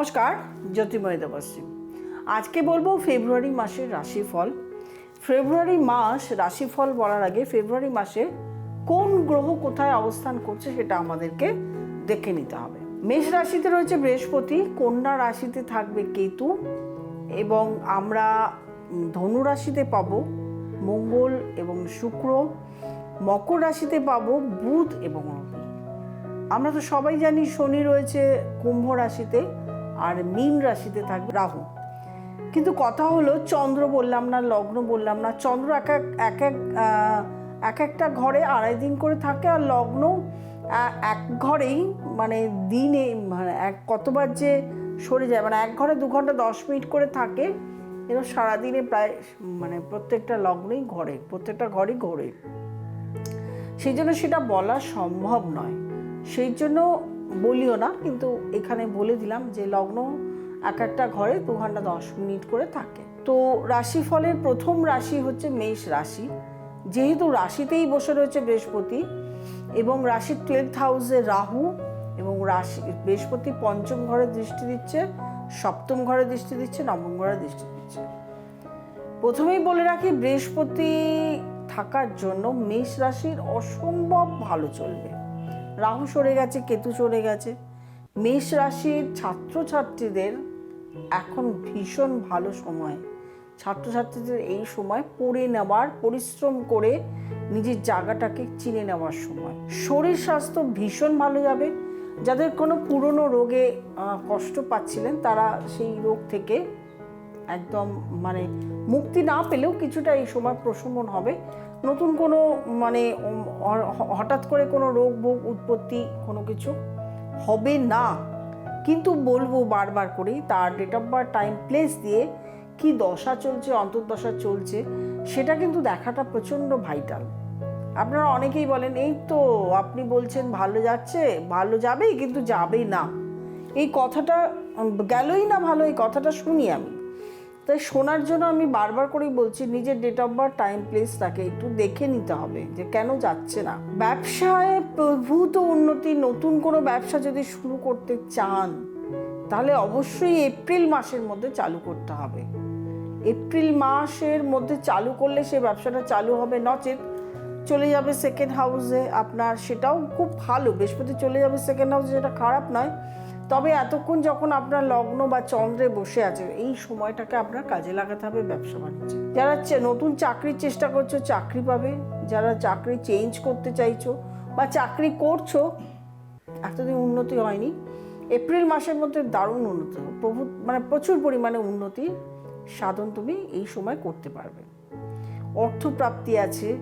নমস্কার জ্যোতির্ময় দেবশ্রী আজকে বলব ফেব্রুয়ারি মাসের রাশিফল। ফেব্রুয়ারি মাস রাশিফল বলার আগে ফেব্রুয়ারি মাসে কোন গ্রহ কোথায় অবস্থান করছে সেটা আমাদেরকে দেখে নিতে হবে। মেষ রাশিতে রয়েছে বৃহস্পতি, কন্যা রাশিতে থাকবে কেতু এবং আমরা ধনু রাশিতে পাবো মঙ্গল এবং শুক্র, মকর রাশিতে পাবো বুধ এবং আমরা তো সবাই জানি শনি রয়েছে কুম্ভ রাশিতে। আর মীন রাশিতে থাকবে রাহু। কিন্তু কথা হলো, চন্দ্র বললাম না, লগ্ন বললাম না, চন্দ্র এক এক এক এক এক একটা ঘরে আড়াই দিন করে থাকে আর লগ্ন এক ঘরেই মানে দিনে মানে এক, কতবার যে সরে যায় মানে এক ঘরে দু ঘণ্টা দশ মিনিট করে থাকে এরকম সারাদিনে প্রায় মানে প্রত্যেকটা লগ্নেই ঘরে, প্রত্যেকটা ঘরই ঘোরে। সেই জন্য সেটা বলা সম্ভব নয়। সেই জন্য বলিও না, কিন্তু এখানে বলে দিলাম যে লগ্ন এক একটা ঘরে দু ঘণ্টা দশ মিনিট করে থাকে। তো রাশিফলের প্রথম রাশি হচ্ছে মেষ রাশি। যেহেতু রাশিতেই বসে রয়েছে বৃহস্পতি এবং রাশির টুয়েলভ হাউসে রাহু এবং রাশি, বৃহস্পতি পঞ্চম ঘরে দৃষ্টি দিচ্ছে, সপ্তম ঘরে দৃষ্টি দিচ্ছে, নবম ঘরে দৃষ্টি দিচ্ছে। প্রথমেই বলে রাখি বৃহস্পতি থাকার জন্য মেষ রাশির অসম্ভব ভালো চলবে। রাহু সরে গেছে, কেতু সরে গেছে। মেষ রাশির ছাত্রছাত্রীদের এখন ভীষণ ভালো সময়। ছাত্রছাত্রীদের এই সময় পড়ে নেওয়ার, পরিশ্রম করে নিজের জায়গাটাকে চিনে নেওয়ার সময়। শরীর স্বাস্থ্য ভীষণ ভালো যাবে। যাদের কোনো পুরনো রোগে কষ্ট পাচ্ছিলেন, তারা সেই রোগ থেকে একদম মানে মুক্তি না পেলেও কিছুটা এই সময় প্রশমন হবে। নতুন কোনো মানে হঠাৎ করে কোনো রোগ, ভোগ, উৎপত্তি কোনো কিছু হবে না। কিন্তু বলব বারবার করেই, তার date of birth time place দিয়ে কি দশা চলছে, অন্তর্দশা চলছে, সেটা কিন্তু দেখাটা প্রচণ্ড ভাইটাল আপনারা অনেকেই বলেন, এই তো আপনি বলছেন ভালো যাচ্ছে, ভালো যাবেই, কিন্তু যাবেই না। এই কথাটা, গেলই না ভালো, এই কথাটা শুনি আমি। তাই শোনার জন্য আমি বারবার করেই বলছি, নিজের ডেট অফ বার্থ টাইম প্লেসটাকে একটু দেখে নিতে হবে যে কেন যাচ্ছে না। ব্যবসায় প্রভূত উন্নতি, নতুন কোনো ব্যবসা যদি শুরু করতে চান, তাহলে অবশ্যই এপ্রিল মাসের মধ্যে চালু করতে হবে। এপ্রিল মাসের মধ্যে চালু করলে সে ব্যবসাটা চালু হবে নচেত। চলে যাবে সেকেন্ড হাউসে আপনার সেটাও খুব ভালো। বৃহস্পতি চলে যাবে সেকেন্ড হাউসে যেটা খারাপ নয়। তবে এতক্ষণ যখন আপনার লগ্ন বা চন্দ্রে বসে আছে, এই সময়টাকে আপনার কাজে লাগাতে হবে ব্যবসা বাণিজ্যে। যারা নতুন চাকরির চেষ্টা করছ, চাকরি পাবে। যারা চাকরি চেঞ্জ করতে চাইছো বা চাকরি করছ, এতদিন উন্নতি হয়নি। এপ্রিল মাসের মধ্যে দারুণ উন্নতি প্রভু মানে প্রচুর পরিমাণে উন্নতি সাধন তুমি এই সময় করতে পারবে। অর্থপ্রাপ্তি আছে,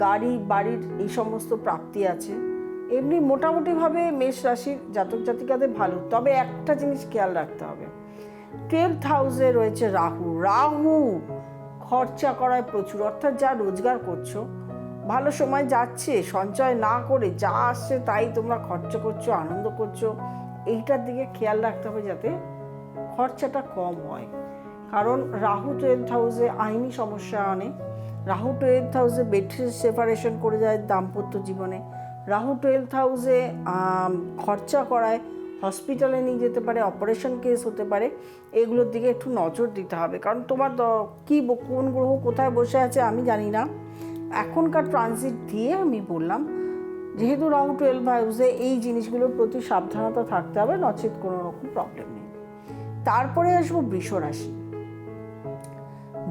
গাড়ি, বাড়ির এই সমস্ত প্রাপ্তি আছে। এমনি মোটামুটিভাবে মেষ রাশির জাতক জাতিকাদের ভালো। তবে একটা জিনিস খেয়াল রাখতে হবে। টুয়েলভ হাউসে রয়েছে রাহু। রাহু খরচা করায় প্রচুর। অর্থাৎ যা রোজগার করছ, ভালো সময় যাচ্ছে, সঞ্চয় না করে যা আসছে তাই তোমরা খরচা করছ, আনন্দ করছ। এইটার দিকে খেয়াল রাখতে হবে যাতে খরচাটা কম হয়। কারণ রাহু টুয়েলভ হাউসে আইনি সমস্যা আনে। রাহু টুয়েলভ হাউসে বেড সেপারেশন করে যায় দাম্পত্য জীবনে। রাহু টুয়েলভ হাউসে খরচা করায় হসপিটালে নিয়ে যেতে পারে অপারেশন কেস হতে পারে, এগুলোর দিকে একটু নজর দিতে হবে। কারণ তোমার কি কোন গ্রহ কোথায় বসে আছে আমি জানি না। এখনকার ট্রানজিট দিয়ে আমি বললাম, যেহেতু রাহু টুয়েলভ হাউসে এই জিনিসগুলোর প্রতি সাবধানতা থাকতে হবে, নচেত কোনো রকম প্রবলেম নেই। তারপরে আসব বৃষ রাশি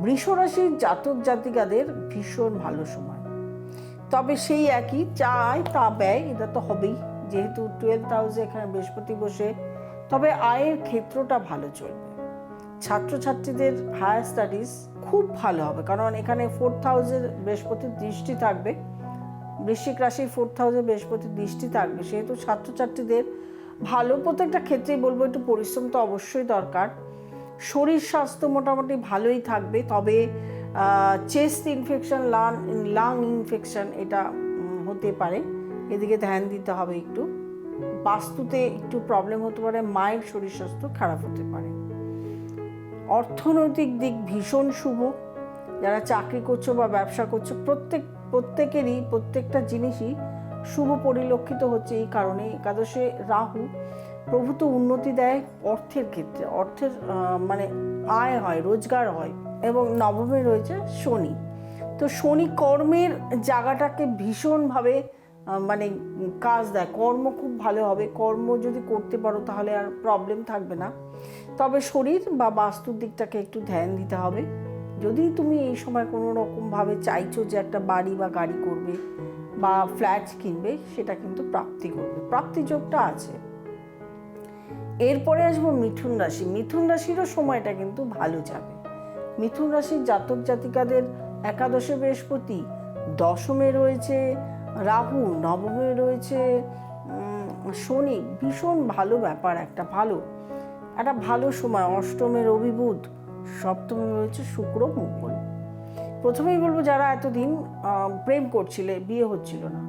বৃষ রাশির জাতক জাতিকাদের ভীষণ ভালো সময়। তবে সেই একই চায়, তা ব্যয়, এটা তো হবেই। যেহেতু টুয়েলভ হাউসে এখানে বৃহস্পতি বসে, তবে আয়ের ক্ষেত্রটা ভালো চলবে। ছাত্রছাত্রীদের হায়ার স্টাডিজ খুব ভালো হবে, কারণ এখানে ফোর্থ হাউসের বৃহস্পতির দৃষ্টি থাকবে। বৃশ্চিক রাশির ফোর্থ হাউসে বৃহস্পতির দৃষ্টি থাকবে। সেহেতু ছাত্রছাত্রীদের ভালো প্রত্যেকটা ক্ষেত্রেই বলব, একটু পরিশ্রম তো অবশ্যই দরকার। শরীর স্বাস্থ্য মোটামুটি ভালোই থাকবে, তবে chest infection lung lung infection এটা হতে পারে। এদিকে ধ্যান দিতে হবে একটু। বাস্তুতে একটু প্রবলেম হতে পারে, মায়ের শরীর স্বাস্থ্য খারাপ হতে পারে। অর্থনৈতিক দিক ভীষণ শুভ। যারা চাকরি করছ বা ব্যবসা করছ, প্রত্যেক, প্রত্যেকেরই, প্রত্যেকটা জিনিসই শুভ পরিলক্ষিত হচ্ছে এই কারণে। একাদশে রাহু প্রভূত উন্নতি দেয় অর্থের ক্ষেত্রে। অর্থের মানে আয় হয়, রোজগার হয়। এবং নবমে রয়েছে শনি। তো শনি কর্মের জায়গাটাকে ভীষণভাবে মানে কাজ দেয়। কর্ম খুব ভালো হবে। কর্ম যদি করতে পারো তাহলে আর প্রবলেম থাকবে না। তবে শরীর বা বাস্তুর দিকটাকে একটু ধ্যান দিতে হবে। যদি তুমি এই সময় কোনো রকমভাবে চাইছো যে একটা বাড়ি বা গাড়ি করবে বা ফ্ল্যাট কিনবে, সেটা কিন্তু প্রাপ্তি করবে। প্রাপ্তিযোগটা আছে। এরপরে আসব মিথুন রাশি। মিথুন রাশিরও সময়টা কিন্তু ভালো যাবে। মিথুন রাশির জাতক জাতিকাদের একাদশে বৃহস্পতি, দশমে রয়েছে রাহু, নবমে রয়েছে শনি। ভীষণ ভালো ব্যাপার, একটা ভালো। একটা ভালো সময় অষ্টমের অভিভূত সপ্তমে রয়েছে শুক্র, মঙ্গল। প্রথমেই বলব যারা এতদিন প্রেম করছিলে, বিয়ে হচ্ছিল না,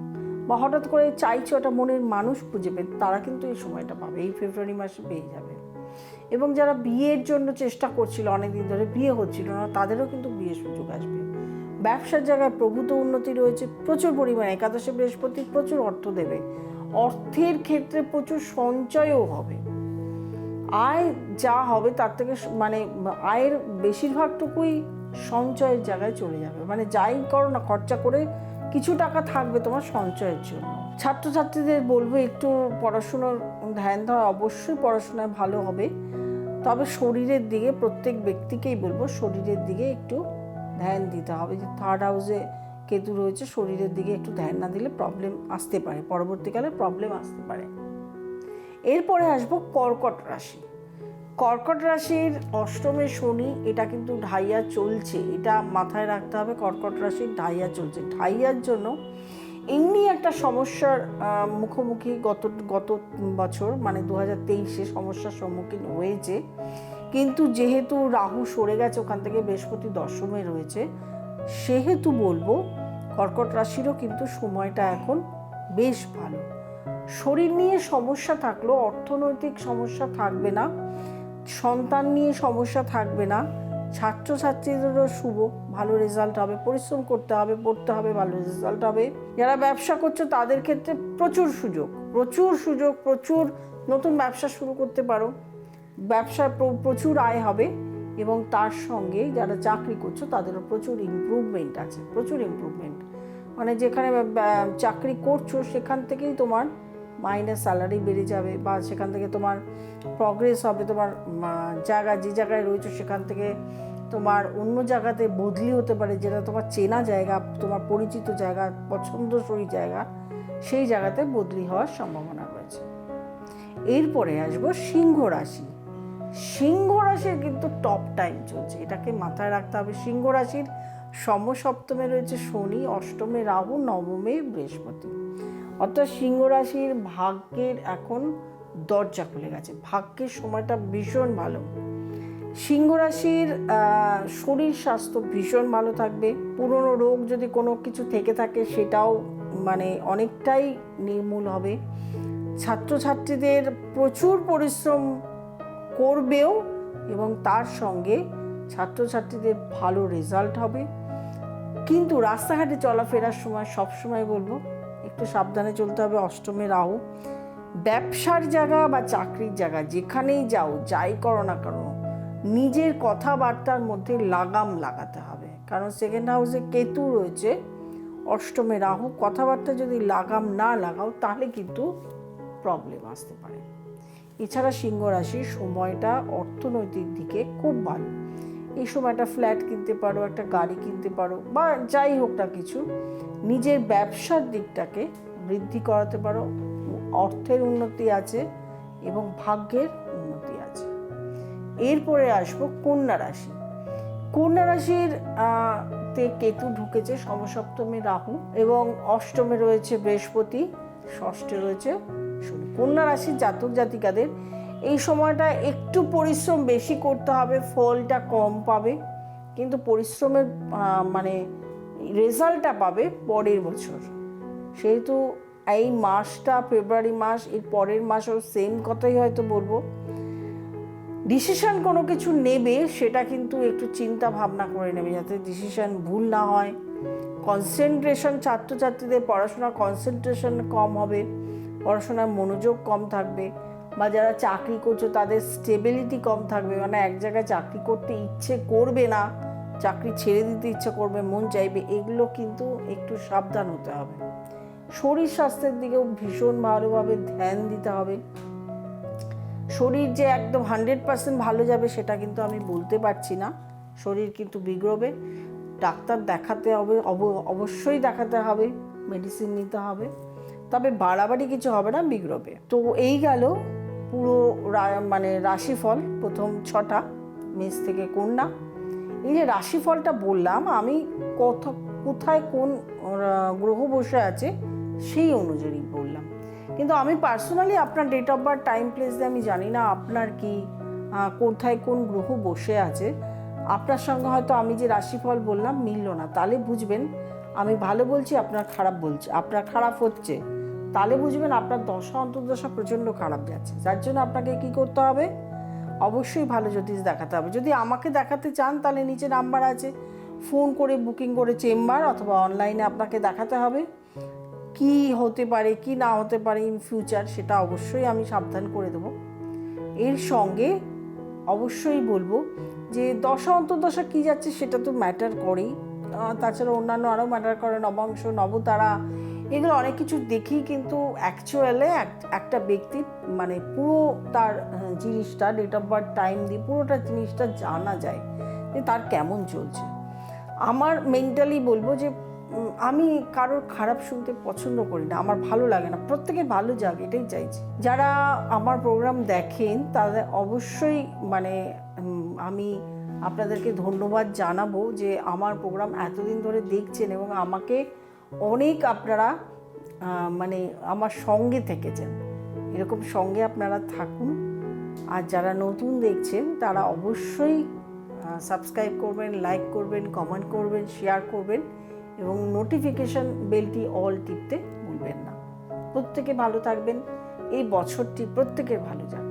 বা হঠাৎ করে চাইছো একটা মনের মানুষ খুঁজে পেতে, তারা কিন্তু এই সময়টা পাবে। এই ফেব্রুয়ারি মাসে পেয়ে যাবে। এবং যারা বিয়ের জন্য চেষ্টা করছিল, অনেকদিন ধরে বিয়ে হচ্ছিল না, তাদেরও কিন্তু বিয়ের সুযোগ আসবে। ব্যবসার জায়গায় প্রভূত উন্নতি রয়েছে, প্রচুর পরিমাণে, একাদশে বৃহস্পতি প্রচুর অর্থ দেবে। অর্থের ক্ষেত্রে প্রচুর সঞ্চয়ও হবে। আয় যা হবে তার থেকে মানে আয়ের বেশিরভাগটুকুই সঞ্চয়ের জায়গায় চলে যাবে। মানে যাই করো না, খরচা করে কিছু টাকা থাকবে তোমার সঞ্চয়ের জন্য। ছাত্রছাত্রীদের বলব একটু পড়াশুনোর ধ্যান দেওয়া অবশ্যই পড়াশোনায় ভালো হবে। তবে শরীরের দিকে প্রত্যেক ব্যক্তিকেই বলব শরীরের দিকে একটু ধ্যান দিতে হবে। যে থার্ড হাউসে কেতু রয়েছে, শরীরের দিকে একটু ধ্যান না দিলে প্রবলেম আসতে পারে। পরবর্তীকালে প্রবলেম আসতে পারে। এরপরে আসব কর্কট রাশি। কর্কট রাশির অষ্টমে শনি, এটা কিন্তু ঢাইয়া চলছে। এটা মাথায় রাখতে হবে, কর্কট রাশির ঢাইয়া চলছে। ঢাইয়ার জন্য এমনি একটা সমস্যার মুখোমুখি গত গত বছর মানে দু হাজার তেইশে সমস্যার সম্মুখীন হয়েছে। কিন্তু যেহেতু রাহু সরে গেছে, ওখান থেকে বৃহস্পতি দশমে রয়েছে, সেহেতু বলব কর্কট রাশিরও কিন্তু সময়টা এখন বেশ ভালো। শরীর নিয়ে সমস্যা থাকলেও অর্থনৈতিক সমস্যা থাকবে না। সন্তান নিয়ে সমস্যা থাকবে না। ছাত্রছাত্রীদেরও শুভ, ভালো রেজাল্ট হবে, পরিশ্রম করতে হবে, পড়তে হবে, ভালো রেজাল্ট হবে। যারা ব্যবসা করছ তাদের ক্ষেত্রে প্রচুর সুযোগ প্রচুর সুযোগ, প্রচুর নতুন ব্যবসা শুরু করতে পারো। ব্যবসায় প্রচুর আয় হবে এবং তার সঙ্গে যারা চাকরি করছ তাদেরও প্রচুর ইমপ্রুভমেন্ট আছে, প্রচুর ইমপ্রুভমেন্ট মানে যেখানে চাকরি করছ সেখান থেকেই তোমার মাইনে স্যালারি বেড়ে যাবে বা সেখান থেকে তোমার প্রগ্রেস হবে, তোমার জায়গা যে জায়গায় রয়েছে সেখান থেকে তোমার অন্য জায়গাতে বদলি হতে পারে, যেটা তোমার চেনা জায়গা, তোমার পরিচিত জায়গা, পছন্দসই জায়গা, সেই জায়গাতে বদলি হওয়ার সম্ভাবনা রয়েছে। এরপরে আসব সিংহ রাশি। সিংহ রাশির কিন্তু টপ টাইম চলছে, এটাকে মাথায় রাখতে হবে। সিংহ রাশির সমসপ্তমে রয়েছে শনি, অষ্টমে রাহু, নবমে বৃহস্পতি। অর্থাৎ সিংহ রাশির ভাগ্যের এখন দরজা খুলে গেছে। ভাগ্যের সময়টা ভীষণ ভালো। সিংহ রাশির শরীর স্বাস্থ্য ভীষণ ভালো থাকবে। পুরনো রোগ যদি কোনো কিছু থেকে থাকে সেটাও মানে অনেকটাই নির্মূল হবে। ছাত্রছাত্রীদের প্রচুর পরিশ্রম করবেও এবং তার সঙ্গে ছাত্রছাত্রীদের ভালো রেজাল্ট হবে। কিন্তু রাস্তাঘাটে চলাফেরার সময় সব সময় বলব একটু সাবধানে চলতে হবে, অষ্টমে রাহু। ব্যবসার জায়গা বা চাকরির জায়গা, যেখানেই যাও, যাই করো না কেন, নিজের কথাবার্তার মধ্যে লাগাম লাগাতে হবে। কারণ সেকেন্ড হাউসে কেতু রয়েছে, অষ্টমে রাহু, কথাবার্তা যদি লাগাম না লাগাও, তাহলে কিন্তু প্রবলেম আসতে পারে। এছাড়া সিংহ রাশির সময়টা অর্থনৈতিক দিকে খুব ভালো। এই সময়টা ফ্ল্যাট কিনতে পারো, একটা গাড়ি কিনতে পারো, বা যাই হোক না কিছু নিজের ব্যবসার দিকটাকে বৃদ্ধি করাতে পারো, অর্থের উন্নতি আছে এবং ভাগ্যের উন্নতি আছে। এরপরে আসব কন্যা রাশি। কন্যা রাশির তে কেতু ঢুকেছে সমসপ্তমে রাহু এবং অষ্টমে রয়েছে বৃহস্পতি, ষষ্ঠে রয়েছে শনি। কন্যা রাশির জাতক জাতিকাদের এই সময়টা একটু পরিশ্রম বেশি করতে হবে, ফলটা কম পাবে। কিন্তু পরিশ্রমের মানে রেজাল্টটা পাবে পরের বছর। সেহেতু এই মাসটা, ফেব্রুয়ারি মাস, এর পরের মাসও সেম কথাই হয়তো বলব। ডিসিশন কোনো কিছু নেবে সেটা কিন্তু একটু চিন্তা ভাবনা করে নেবে যাতে ডিসিশন ভুল না হয়। কনসেন্ট্রেশন ছাত্রছাত্রীদের পড়াশোনা কনসেন্ট্রেশন কম হবে পড়াশোনার মনোযোগ কম থাকবে বা যারা চাকরি করছ তাদের স্টেবিলিটি কম থাকবে। মানে এক জায়গায় চাকরি করতে ইচ্ছে করবে না চাকরি ছেড়ে দিতে ইচ্ছে করবে, মন চাইবে, এগুলো কিন্তু একটু সাবধান হতে হবে। শরীর স্বাস্থ্যের দিকেও ভীষণ ভালোভাবে ধ্যান দিতে হবে। শরীর যে একদম হান্ড্রেড পার্সেন্ট ভালো যাবে সেটা কিন্তু আমি বলতে পারছি না। শরীর কিন্তু বিগড়বে ডাক্তার দেখাতে হবে, অব- অবশ্যই দেখাতে হবে মেডিসিন নিতে হবে। তবে বাড়াবাড়ি কিছু হবে না বিগড়বে তো এই গেল পুরো মানে রাশিফল, প্রথম ছটা, মেষ থেকে কন্যা। এই যে রাশিফলটা বললাম, আমি কত কোথায় কোন গ্রহ বসে আছে সেই অনুযায়ী বললাম। কিন্তু আমি পার্সোনালি আপনার date of birth time place দিয়ে আমি জানি না আপনার কি কোথায় কোন গ্রহ বসে আছে। আপনার সঙ্গে হয়তো আমি যে রাশিফল বললাম মিলল না। তাহলে বুঝবেন, আমি ভালো বলছি, আপনার খারাপ বলছি। আপনার খারাপ হচ্ছে, তাহলে বুঝবেন আপনার দশা, অন্তর্দশা প্রচণ্ড খারাপ যাচ্ছে। যার জন্য আপনাকে কি করতে হবে? অবশ্যই ভালো জ্যোতিষ দেখাতে হবে। যদি আমাকে দেখাতে চান, তাহলে নিচে নাম্বার আছে। ফোন করে বুকিং করে চেম্বার অথবা অনলাইনে আপনাকে দেখাতে হবে। কি হতে পারে, কি না হতে পারে ইন ফিউচার সেটা অবশ্যই আমি সাবধান করে দেবো। এর সঙ্গে অবশ্যই বলব যে দশা অন্তর্দশা কী যাচ্ছে সেটা তো ম্যাটার করেই। তাছাড়া অন্যান্য আরও ম্যাটার করে, নবাংশ, নবতারা এগুলো অনেক কিছু দেখি, কিন্তু অ্যাকচুয়ালে একটা ব্যক্তি মানে পুরো তার জিনিসটা ডেট অফ বার্থ টাইম দিয়ে পুরোটা জিনিসটা জানা যায় যে তার কেমন চলছে। আমার মেন্টালি বলব যে আমি কারোর খারাপ শুনতে পছন্দ করি না, আমার ভালো লাগে না প্রত্যেকের ভালো যাক, এটাই চাইছি। যারা আমার প্রোগ্রাম দেখেন, তাদের অবশ্যই মানে আমি আপনাদেরকে ধন্যবাদ জানাব যে আমার প্রোগ্রাম এতদিন ধরে দেখছেন এবং আমাকে অনেক আপনারা মানে আমার সঙ্গে থেকেছেন। এরকম সঙ্গে আপনারা থাকুন। আর যারা নতুন দেখছেন, তারা অবশ্যই সাবস্ক্রাইব করবেন লাইক করবেন কমেন্ট করবেন শেয়ার করবেন এবং নোটিফিকেশন বেলটি অল টিপতে ভুলবেন না। প্রত্যেকে ভালো থাকবেন। এই বছরটি প্রত্যেকের ভালো যাক।